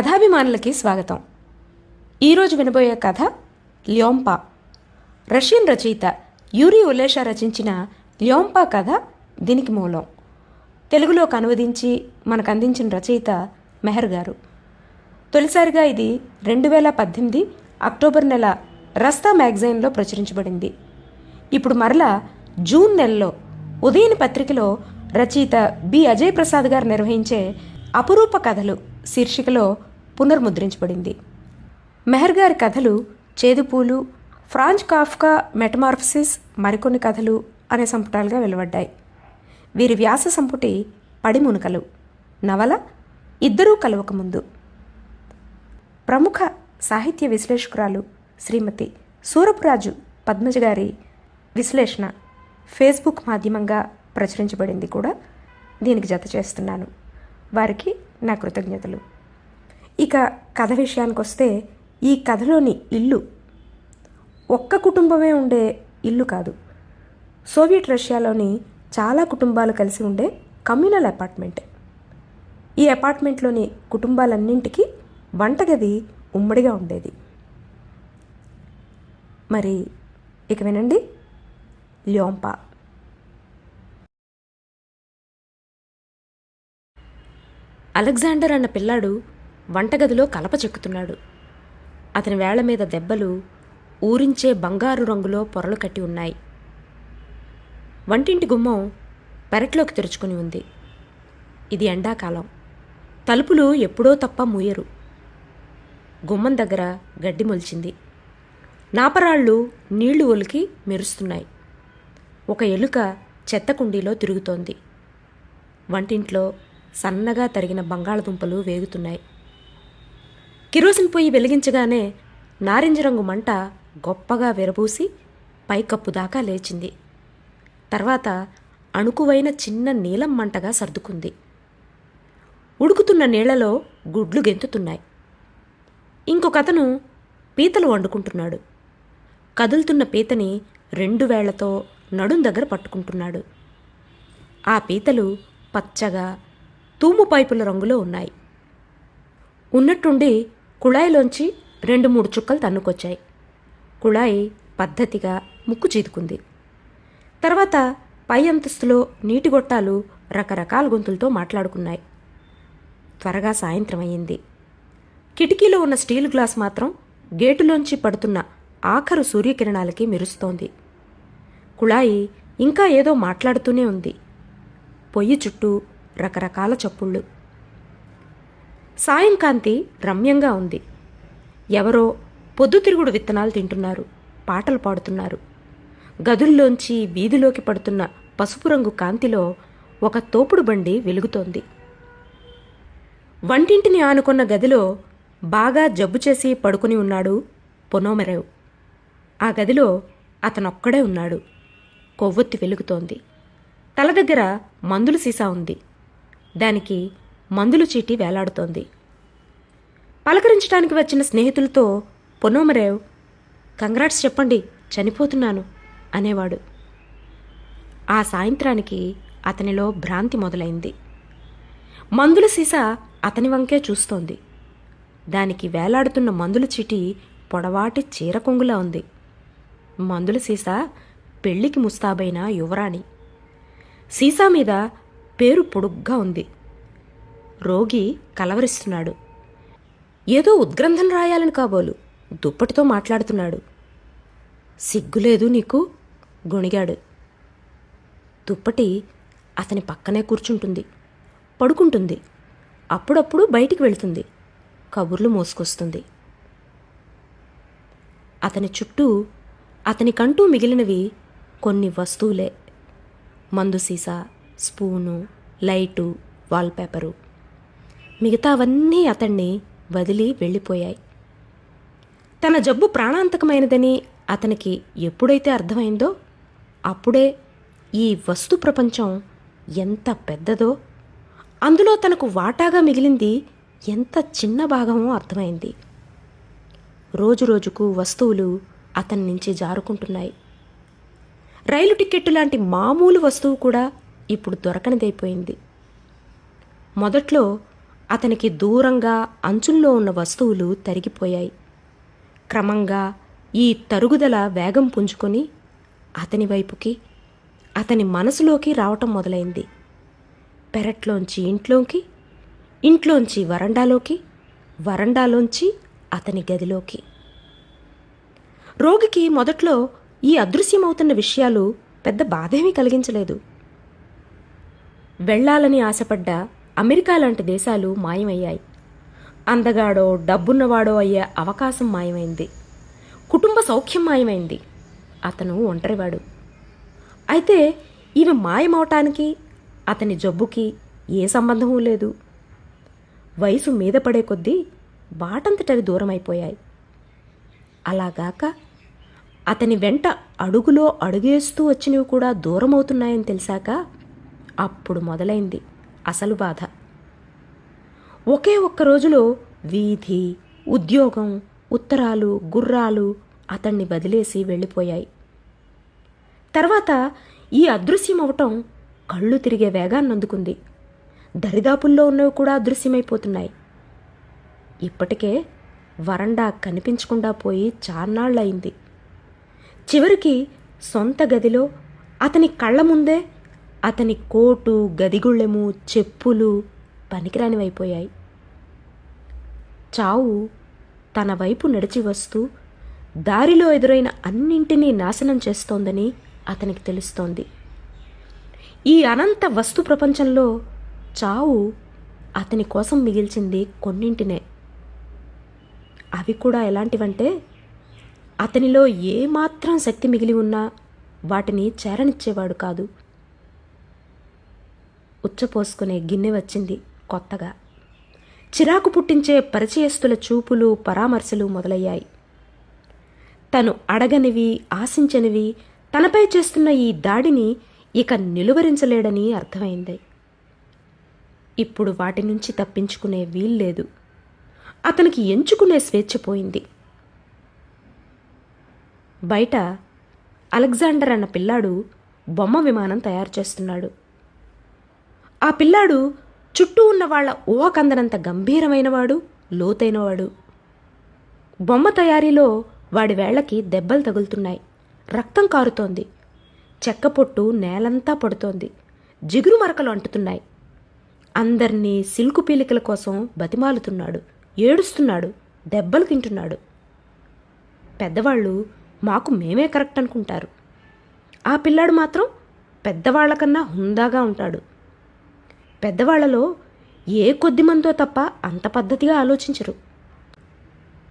కథాభిమానులకి స్వాగతం. ఈరోజు వినబోయే కథ ల్యోంపా. రష్యన్ రచయిత యూరి ఉలేషా రచించిన ల్యోంపా కథ దీనికి మూలం. తెలుగులోకి అనువదించి మనకు అందించిన రచయిత మెహర్ గారు. తొలిసారిగా ఇది రెండు వేల పద్దెనిమిది అక్టోబర్ నెల రస్తా మ్యాగజైన్లో ప్రచురించబడింది. ఇప్పుడు మరలా జూన్ నెలలో ఉదయని పత్రికలో రచయిత బి. అజయ్ ప్రసాద్ గారు నిర్వహించే అపురూప కథలు శీర్షికలో పునర్ముద్రించబడింది. మెహర్ గారి కథలు చేదుపూలు ఫ్రాంచ్ కాఫ్కా మెటమార్ఫసిస్ మరికొన్ని కథలు అనే సంపుటాలుగా వెలువడ్డాయి. వీరి వ్యాస సంపుటి పడిమునుకలు. నవల ఇద్దరూ కలవకముందు ప్రముఖ సాహిత్య విశ్లేషకురాలు శ్రీమతి సూరపురాజు పద్మజ గారి విశ్లేషణ ఫేస్బుక్ మాధ్యమంగా ప్రచురించబడింది కూడా. దీనికి జత చేస్తున్నాను. వారికి నా కృతజ్ఞతలు. ఇక కథ విషయానికి వస్తే ఈ కథలోని ఇల్లు. ఒక్క కుటుంబమే ఉండే ఇల్లు కాదు. సోవియట్ రష్యాలోని చాలా కుటుంబాలు కలిసి ఉండే కమ్యూనల్ అపార్ట్మెంటే. ఈ అపార్ట్మెంట్లోని కుటుంబాలన్నింటికి వంటగది ఉమ్మడిగా ఉండేది. మరి ఇక వినండి. ల్యోంపా. అలెగ్జాండర్ అన్న పిల్లాడు వంటగదిలో కలప చెక్కుతున్నాడు. అతని వేళ్ళ మీద దెబ్బలు ఊరించే బంగారు రంగులో పొరలు కట్టి ఉన్నాయి. వంటింటి గుమ్మం పెరట్లోకి తెరుచుకుని ఉంది. ఇది ఎండాకాలం. తలుపులు ఎప్పుడో తప్ప మూయరు. గుమ్మం దగ్గర గడ్డి మొలిచింది. నాపరాళ్ళు నీళ్ళు ఒలికి మెరుస్తున్నాయి. ఒక ఎలుక చెత్త కుండీలో తిరుగుతోంది. వంటింట్లో సన్నగా తరిగిన బంగాళదుంపలు వేగుతున్నాయి. కిరోసిన్ పొయ్యి వెలిగించగానే నారింజ రంగు మంట గొప్పగా విరబూసి పైకప్పు దాకా లేచింది. తర్వాత అణుకువైన చిన్న నీలం మంటగా సర్దుకుంది. ఉడుకుతున్న నీళ్ళలో గుడ్లు గెంతుతున్నాయి. ఇంకొకతను పీతలు వండుకుంటున్నాడు. కదులుతున్న పీతని రెండు వేళ్ళతో నడుం దగ్గర పట్టుకుంటున్నాడు. ఆ పీతలు పచ్చగా తూము పైపుల రంగులో ఉన్నాయి. ఉన్నట్టుండి కుళాయిలోంచి రెండు మూడు చుక్కలు తన్నుకొచ్చాయి. కుళాయి పద్ధతిగా ముక్కు చీదుకుంది. తర్వాత పై అంతస్తులో నీటి గొట్టాలు రకరకాల గొంతులతో మాట్లాడుకున్నాయి. త్వరగా సాయంత్రం అయింది కిటికీలో ఉన్న స్టీల్ గ్లాస్ మాత్రం గేటులోంచి పడుతున్న ఆఖరు సూర్యకిరణాలకి మెరుస్తోంది. కుళాయి ఇంకా ఏదో మాట్లాడుతూనే ఉంది. పొయ్యి చుట్టూ రకరకాల చప్పుళ్ళు. సాయంకాంతి రమ్యంగా ఉంది. ఎవరో పొద్దుతిరుగుడు విత్తనాలు తింటున్నారు పాటలు పాడుతున్నారు. గదుల్లోంచి వీధిలోకి పడుతున్న పసుపు రంగు కాంతిలో ఒక తోపుడు బండి వెలుగుతోంది. వంటింటిని ఆనుకున్న గదిలో బాగా జబ్బు చేసి పడుకుని ఉన్నాడు పొనోమెరేవ్ ఆ గదిలో అతనొక్కడే ఉన్నాడు. కొవ్వొత్తి వెలుగుతోంది. తల దగ్గర మందుల సీసా ఉంది. దానికి మందుల చీటి వేలాడుతోంది. పలకరించడానికి వచ్చిన స్నేహితులతో పొనోమరేవ్ కంగ్రాట్స్ చెప్పండి చనిపోతున్నాను అనేవాడు. ఆ సాయంత్రానికి అతనిలో భ్రాంతి మొదలైంది. మందుల సీసా అతని వంకే చూస్తోంది. దానికి వేలాడుతున్న మందుల చీటి పొడవాటి చీర కొంగులా ఉంది. మందుల సీసా పెళ్ళికి ముస్తాబైన యువరాణి. సీసా మీద పేరు పొడుగ్గా ఉంది. రోగి కలవరిస్తున్నాడు. ఏదో ఉద్గ్రంథం రాయాలని కాబోలు. దుప్పటితో మాట్లాడుతున్నాడు. సిగ్గులేదు నీకు? గొణిగాడు. దుప్పటి అతని పక్కనే కూర్చుంటుంది. పడుకుంటుంది. అప్పుడప్పుడు బయటికి వెళుతుంది. కబుర్లు మోసుకొస్తుంది. అతని చుట్టూ అతనికంటూ మిగిలినవి కొన్ని వస్తువులే. మందు సీసా స్పూను లైటు వాల్పేపరు. మిగతావన్నీ అతన్ని వదిలి వెళ్ళిపోయాయి. తన జబ్బు ప్రాణాంతకమైనదని అతనికి ఎప్పుడైతే అర్థమైందో అప్పుడే ఈ వస్తు ప్రపంచం ఎంత పెద్దదో అందులో తనకు వాటాగా మిగిలింది ఎంత చిన్న భాగమో అర్థమైంది. రోజురోజుకు వస్తువులు అతని నుంచి జారుకుంటున్నాయి. రైలు టికెట్టు లాంటి మామూలు వస్తువు కూడా ఇప్పుడు దొరకనిదైపోయింది. మొదట్లో అతనికి దూరంగా అంచుల్లో ఉన్న వస్తువులు తరిగిపోయాయి. క్రమంగా ఈ తరుగుదల వేగం పుంజుకొని అతని వైపుకి అతని మనసులోకి రావటం మొదలైంది. పెరట్లోంచి ఇంట్లోకి ఇంట్లోంచి వరండాలోకి వరండాలోంచి అతని గదిలోకి. రోగికి మొదట్లో ఈ అదృశ్యమవుతున్న విషయాలు పెద్ద బాధేమీ కలిగించలేదు. వెళ్ళాలని ఆశపడ్డ అమెరికా లాంటి దేశాలు మాయమయ్యాయి. అందగాడో డబ్బున్నవాడో అయ్యే అవకాశం మాయమైంది. కుటుంబ సౌఖ్యం మాయమైంది. అతను ఒంటరివాడు. అయితే ఈమె మాయమవటానికి అతని జబ్బుకి ఏ సంబంధమూ లేదు. వయసు మీద పడే కొద్దీ బాటంతటవి దూరమైపోయాయి. అలాగాక అతని వెంట అడుగులో అడుగేస్తూ వచ్చినవి కూడా దూరమవుతున్నాయని తెలిసాక అప్పుడు మొదలైంది. అసలు బాధ. ఒకే ఒక్క రోజులో వీధి ఉద్యోగం ఉత్తరాలు గుర్రాలు అతన్ని వదిలేసి వెళ్ళిపోయాయి. తర్వాత ఈ అదృశ్యమవటం కళ్ళు తిరిగే వేగాన్ని అందుకుంది. దరిదాపుల్లో ఉన్నవి కూడా అదృశ్యమైపోతున్నాయి. ఇప్పటికే వరండా కనిపించకుండా పోయి చాన్నాళ్ళయింది చివరికి సొంత గదిలో అతని కళ్ళ ముందే అతని కోటు గదిగుళ్ళెము చెప్పులు పనికిరానివైపోయాయి. చావు తన వైపు నడిచి వస్తూ దారిలో ఎదురైన అన్నింటినీ నాశనం చేస్తోందని అతనికి తెలుస్తోంది. ఈ అనంత వస్తు ప్రపంచంలో చావు అతని కోసం మిగిల్చింది కొన్నింటినే. అవి కూడా ఎలాంటివంటే అతనిలో ఏమాత్రం శక్తి మిగిలి ఉన్నా వాటిని చేరనిచ్చేవాడు కాదు. ఉచ్చపోసుకునే గిన్నె వచ్చింది కొత్తగా. చిరాకు పుట్టించే పరిచయస్తుల చూపులు పరామర్శలు మొదలయ్యాయి. తను అడగనివి ఆశించనివి తనపై చేస్తున్న ఈ దాడిని ఇక నిలువరించలేడని అర్థమైంది. ఇప్పుడు వాటి నుంచి తప్పించుకునే వీల్లేదు అతనికి ఎంచుకునే స్వేచ్ఛ పోయింది. బయట అలెగ్జాండర్ అన్న పిల్లాడు బొమ్మ విమానం తయారు చేస్తున్నాడు. ఆ పిల్లాడు చుట్టూ ఉన్న వాళ్ళ ఊహకందనంత గంభీరమైనవాడు లోతైనవాడు. బొమ్మ తయారీలో వాడి వేళ్ళకి దెబ్బలు తగులుతున్నాయి. రక్తం కారుతోంది. చెక్క పొట్టు నేలంతా పడుతోంది. జిగురు మరకలు అంటుతున్నాయి. అందర్నీ సిల్కు పీలికల కోసం బతిమాలుతున్నాడు. ఏడుస్తున్నాడు. దెబ్బలు తింటున్నాడు. పెద్దవాళ్ళు మాకు మేమే కరెక్ట్ అనుకుంటారు. ఆ పిల్లాడు మాత్రం పెద్దవాళ్ళకన్నా హుందాగా ఉంటాడు. పెద్దవాళ్ళలో ఏ కొద్దిమందో తప్ప అంత పద్ధతిగా ఆలోచించరు.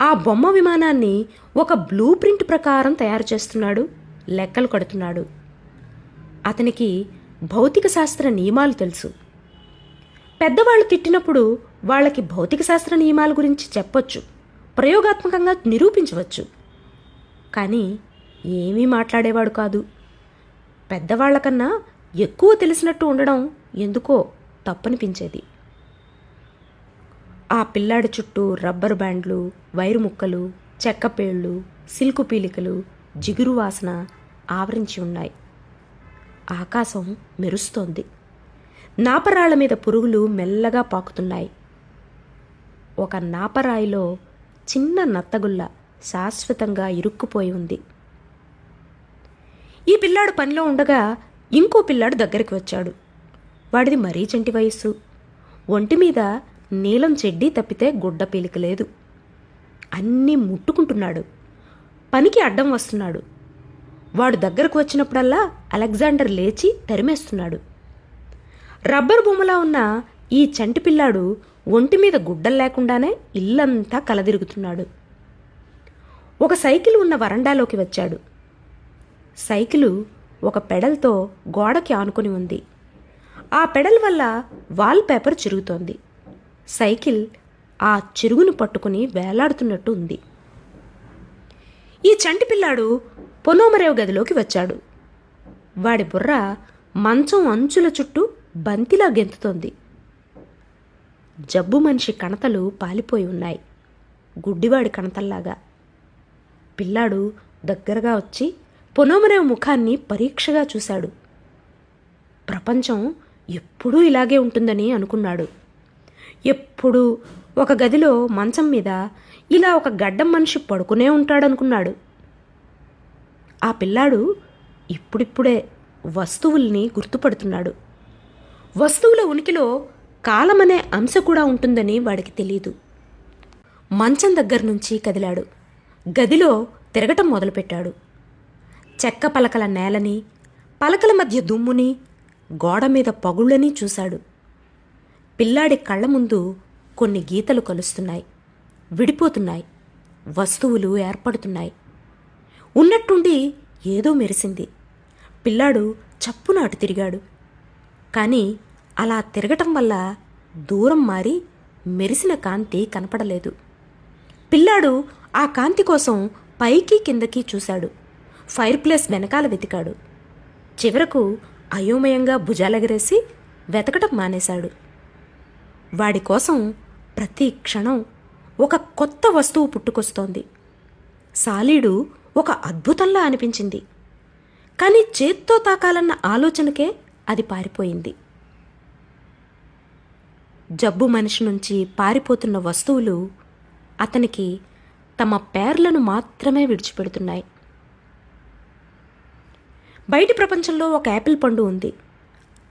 ఆ బొమ్మ విమానాన్ని ఒక బ్లూ ప్రింట్ ప్రకారం తయారు చేస్తున్నాడు లెక్కలు కడుతున్నాడు. అతనికి భౌతిక శాస్త్ర నియమాలు తెలుసు. పెద్దవాళ్ళు తిట్టినప్పుడు వాళ్ళకి భౌతిక శాస్త్ర నియమాల గురించి చెప్పొచ్చు ప్రయోగాత్మకంగా నిరూపించవచ్చు. కానీ ఏమీ మాట్లాడేవాడు కాదు. పెద్దవాళ్ళకన్నా ఎక్కువ తెలిసినట్టు ఉండడం ఎందుకో తప్పనిపించేది. ఆ పిల్లాడి చుట్టూ రబ్బరు బ్యాండ్లు వైరు ముక్కలు చెక్కపేళ్ళు సిల్కు పీలికలు జిగురు వాసన ఆవరించి ఉన్నాయి. ఆకాశం మెరుస్తోంది. నాపరాళ్ళ మీద పురుగులు మెల్లగా పాకుతున్నాయి. ఒక నాపరాయిలో చిన్న నత్తగుల్ల శాశ్వతంగా ఇరుక్కుపోయి ఉంది. ఈ పిల్లాడు పనిలో ఉండగా ఇంకో పిల్లాడు దగ్గరికి వచ్చాడు. వాడిది మరీ చంటి వయస్సు. ఒంటి మీద నీలం చెడ్డీ తప్పితే గుడ్డ పీలిక లేదు. అన్నీ ముట్టుకుంటున్నాడు. పనికి అడ్డం వస్తున్నాడు. వాడు దగ్గరకు వచ్చినప్పుడల్లా అలెగ్జాండర్ లేచి తరిమేస్తున్నాడు. రబ్బర్ బొమ్మలా ఉన్న ఈ చంటి పిల్లాడు ఒంటి మీద గుడ్డలు లేకుండానే ఇల్లంతా కలదిరుగుతున్నాడు. ఒక సైకిల్ ఉన్న వరండాలోకి వచ్చాడు. సైకిలు ఒక పెడల్తో గోడకి ఆనుకొని ఉంది. ఆ పెడల్ వల్ల వాల్ పేపర్ చిరుగుతోంది. సైకిల్ ఆ చిరుగును పట్టుకుని వేలాడుతున్నట్టు ఉంది. ఈ చంటి పిల్లాడు పొనోమరేవ్ గదిలోకి వచ్చాడు. వాడి బుర్ర మంచం అంచుల చుట్టూ బంతిలా గెంతుతోంది. జబ్బు మనిషి కణతలు పాలిపోయి ఉన్నాయి. గుడ్డివాడి కణతల్లాగా. పిల్లాడు దగ్గరగా వచ్చి పొనోమరేవ్ ముఖాన్ని పరీక్షగా చూశాడు. ప్రపంచం ఎప్పుడూ ఇలాగే ఉంటుందని అనుకున్నాడు. ఎప్పుడు ఒక గదిలో మంచం మీద ఇలా ఒక గడ్డం మనిషి పడుకునే ఉంటాడనుకున్నాడు. ఆ పిల్లాడు ఇప్పుడిప్పుడే వస్తువుల్ని గుర్తుపడుతున్నాడు. వస్తువుల ఉనికిలో కాలమనే అంశ కూడా ఉంటుందని వాడికి తెలియదు మంచం దగ్గర నుంచి కదిలాడు. గదిలో తిరగటం మొదలుపెట్టాడు. చెక్క పలకల నేలని పలకల మధ్య దుమ్ముని గోడ మీద పగుళ్ళని చూశాడు. పిల్లాడి కళ్ళ ముందు కొన్ని గీతలు కలుస్తున్నాయి. విడిపోతున్నాయి. వస్తువులు ఏర్పడుతున్నాయి. ఉన్నట్టుండి ఏదో మెరిసింది. పిల్లాడు చప్పున అటు తిరిగాడు. కానీ అలా తిరగటం వల్ల దూరం మారి మెరిసిన కాంతి కనపడలేదు. పిల్లాడు ఆ కాంతి కోసం పైకి కిందకి చూశాడు. ఫైర్ ప్లేస్ వెనకాల వెతికాడు. చివరకు అయోమయంగా భుజాలెగరేసి వెతకటం మానేశాడు. వాడి కోసం ప్రతి క్షణం ఒక కొత్త వస్తువు పుట్టుకొస్తోంది. సాలీడు ఒక అద్భుతంలా అనిపించింది. కానీ చేత్తో తాకాలన్న ఆలోచనకే అది పారిపోయింది. జబ్బు మనిషి నుంచి పారిపోతున్న వస్తువులు అతనికి తమ పేర్లను మాత్రమే విడిచిపెడుతున్నాయి. బయటి ప్రపంచంలో ఒక యాపిల్ పండు ఉంది.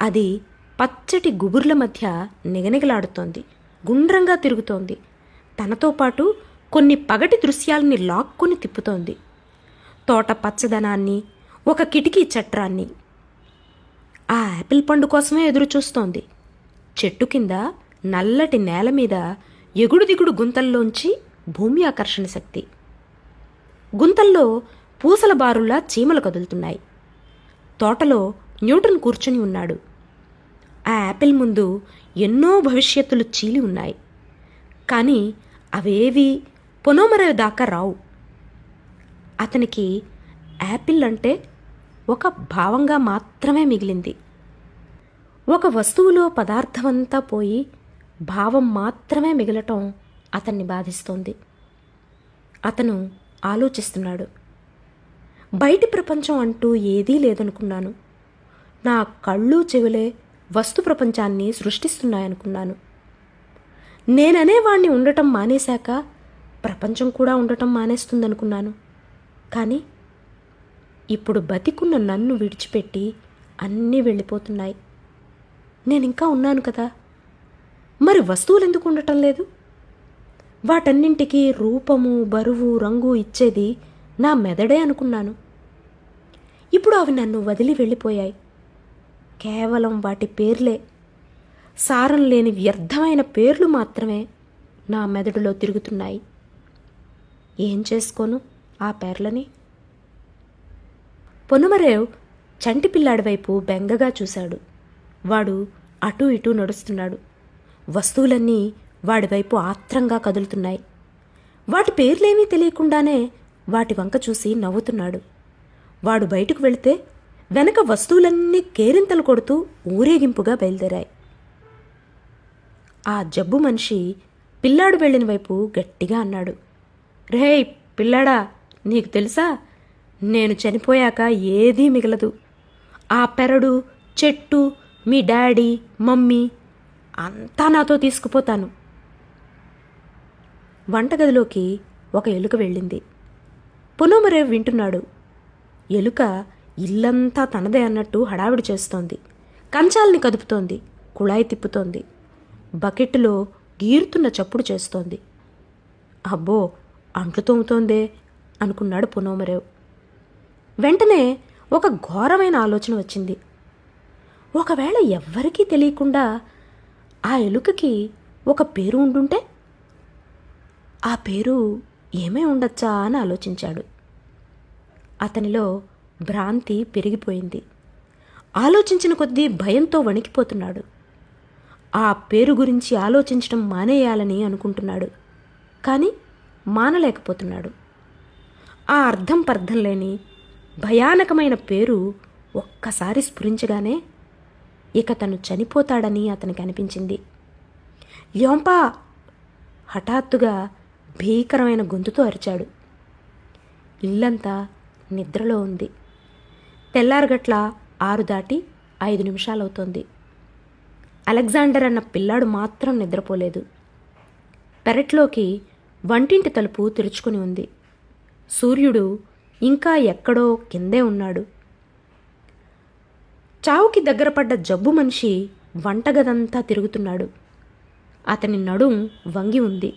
అది పచ్చటి గుబుర్ల మధ్య నిగనిగలాడుతోంది గుండ్రంగా తిరుగుతోంది. తనతో పాటు కొన్ని పగటి దృశ్యాల్ని లాక్కుని తిప్పుతోంది. తోట పచ్చదనాన్ని ఒక కిటికీ చట్రాన్ని. ఆ యాపిల్ పండు కోసమే ఎదురు చూస్తోంది చెట్టు కింద నల్లటి నేల మీద ఎగుడు దిగుడు గుంతల్లోంచి భూమి ఆకర్షణ శక్తి. గుంతల్లో పూసల బారుల్లా చీమలు కదులుతున్నాయి. తోటలో న్యూటన్ కూర్చొని ఉన్నాడు. ఆ యాపిల్ ముందు ఎన్నో భవిష్యత్తులు చీలి ఉన్నాయి. కానీ అవేవి పొనోమరవి దాకా రావు. అతనికి యాపిల్ అంటే ఒక భావంగా మాత్రమే మిగిలింది. ఒక వస్తువులో పదార్థమంతా పోయి భావం మాత్రమే మిగలటం అతన్ని బాధిస్తోంది. అతను ఆలోచిస్తున్నాడు. బయటి ప్రపంచం అంటూ ఏదీ లేదనుకున్నాను. నా కళ్ళు చెవులే వస్తు ప్రపంచాన్ని సృష్టిస్తున్నాయనుకున్నాను. నేననేవాణ్ణి ఉండటం మానేశాక ప్రపంచం కూడా ఉండటం మానేస్తుందనుకున్నాను. కానీ ఇప్పుడు బతికున్న నన్ను విడిచిపెట్టి అన్నీ వెళ్ళిపోతున్నాయి. నేను ఇంకా ఉన్నాను కదా. మరి వస్తువులు ఎందుకు ఉండటం లేదు? వాటన్నింటికీ రూపము బరువు రంగు ఇచ్చేది నా మెదడే అనుకున్నాను. ఇప్పుడు అవి నన్ను వదిలి వెళ్ళిపోయాయి. కేవలం వాటి పేర్లే. సారం లేని వ్యర్థమైన పేర్లు మాత్రమే నా మెదడులో తిరుగుతున్నాయి. ఏం చేసుకోను ఆ పేర్లని? పొనుమరేవ్ చంటి పిల్లాడి వైపు బెంగగా చూశాడు. వాడు అటూ ఇటూ నడుస్తున్నాడు. వస్తువులన్నీ వాడి వైపు ఆత్రంగా కదులుతున్నాయి. వాటి పేర్లేమీ తెలియకుండానే వాటి వంక చూసి నవ్వుతున్నాడు. వాడు బయటకు వెళితే వెనక వస్తువులన్నీ కేరింతలు కొడుతూ ఊరేగింపుగా బయలుదేరాయి. ఆ జబ్బు మనిషి పిల్లాడు వెళ్ళిన వైపు గట్టిగా అన్నాడు. రే పిల్లాడా నీకు తెలుసా? నేను చనిపోయాక ఏదీ మిగలదు. ఆ పెరడు చెట్టు మీ డాడీ మమ్మీ అంతా నాతో తీసుకుపోతాను. వంటగదిలోకి ఒక ఎలుక వెళ్ళింది. పునోమరేవ్ వింటున్నాడు. ఎలుక ఇల్లంతా తనదే అన్నట్టు హడావిడి చేస్తోంది. కంచాల్ని కదుపుతోంది. కుళాయి తిప్పుతోంది. బకెట్లో గీరుతున్న చప్పుడు చేస్తోంది. అబ్బో అంట్లు తోముతోందే అనుకున్నాడు పునోమరేవ్ వెంటనే ఒక ఘోరమైన ఆలోచన వచ్చింది. ఒకవేళ ఎవ్వరికీ తెలియకుండా ఆ ఎలుకకి ఒక పేరు ఉండుంటే? ఆ పేరు ఏమై ఉండొచ్చా అని ఆలోచించాడు. అతనిలో భ్రాంతి పెరిగిపోయింది. ఆలోచించిన కొద్దీ భయంతో వణికిపోతున్నాడు. ఆ పేరు గురించి ఆలోచించడం మానేయాలని అనుకుంటున్నాడు. కానీ మానలేకపోతున్నాడు. ఆ అర్థం పర్థం లేని భయానకమైన పేరు ఒక్కసారి స్ఫురించగానే ఇక తను చనిపోతాడని అతనికి అనిపించింది. యోంపా! హఠాత్తుగా భీకరమైన గొంతుతో అరిచాడు. ఇల్లంతా నిద్రలో ఉంది. తెల్లారగట్ల ఆరు దాటి ఐదు నిమిషాలవుతోంది. అలెగ్జాండర్ అన్న పిల్లాడు మాత్రం నిద్రపోలేదు. పెరట్లోకి వంటింటి తలుపు తెరుచుకుని ఉంది. సూర్యుడు ఇంకా ఎక్కడో కిందే ఉన్నాడు. చావుకి దగ్గర పడ్డ జబ్బు మనిషి వంటగదంతా తిరుగుతున్నాడు. అతని నడుం వంగి ఉంది.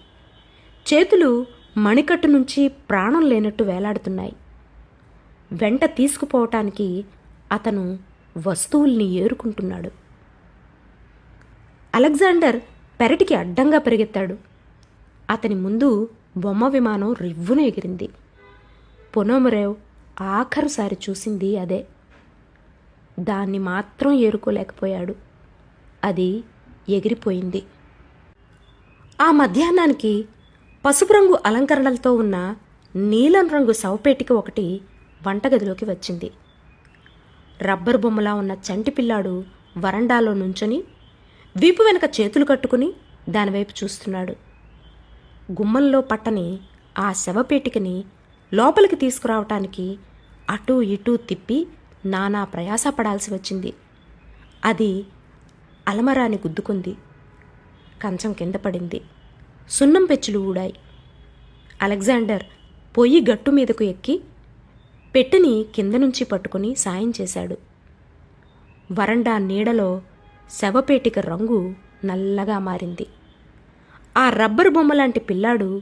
చేతులు మణికట్టు నుంచి ప్రాణం లేనట్టు వేలాడుతున్నాయి. వెంట తీసుకుపోవటానికి అతను వస్తువుల్ని ఏరుకుంటున్నాడు. అలెగ్జాండర్ పెరటికి అడ్డంగా పరిగెత్తాడు. అతని ముందు బొమ్మ విమానం రివ్వున ఎగిరింది. పొనోమరేవ్ ఆఖరుసారి చూసింది అదే. దాన్ని మాత్రం ఏరుకోలేకపోయాడు. అది ఎగిరిపోయింది. ఆ మధ్యాహ్నానికి పసుపు రంగు అలంకరణలతో ఉన్న నీలం రంగు శవపేటిక ఒకటి వంటగదిలోకి వచ్చింది. రబ్బరు బొమ్మలా ఉన్న చంటి పిల్లాడు వరండాలో నుంచొని వీపు వెనక చేతులు కట్టుకుని దానివైపు చూస్తున్నాడు. గుమ్మంలో పట్టని ఆ శవపేటికని లోపలికి తీసుకురావటానికి అటూ ఇటూ తిప్పి నానా ప్రయాస పడాల్సి వచ్చింది. అది అలమరాని గుద్దుకుంది. కంచం కింద పడింది. సున్నం పెచ్చులు ఊడాయి. అలెగ్జాండర్ పొయ్యి గట్టు మీదకు ఎక్కి పెట్టెని కింద నుంచి పట్టుకుని సాయం చేశాడు. వరండా నీడలో శవపేటిక రంగు నల్లగా మారింది. ఆ రబ్బరు బొమ్మలాంటి పిల్లాడు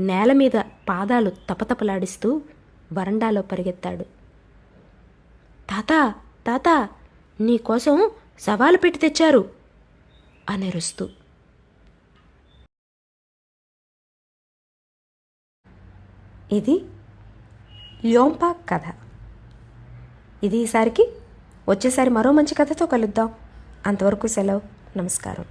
నేల మీద పాదాలు తపతపలాడిస్తూ వరండాలో పరిగెత్తాడు. తాత తాతా నీకోసం సవాలు పెట్టి తెచ్చారు అనరుస్తూ ఇది ల్యోంపా కథ. ఇది ఈసారికి వచ్చేసారి మరో మంచి కథతో కలుద్దాం. అంతవరకు సెలవు. నమస్కారం.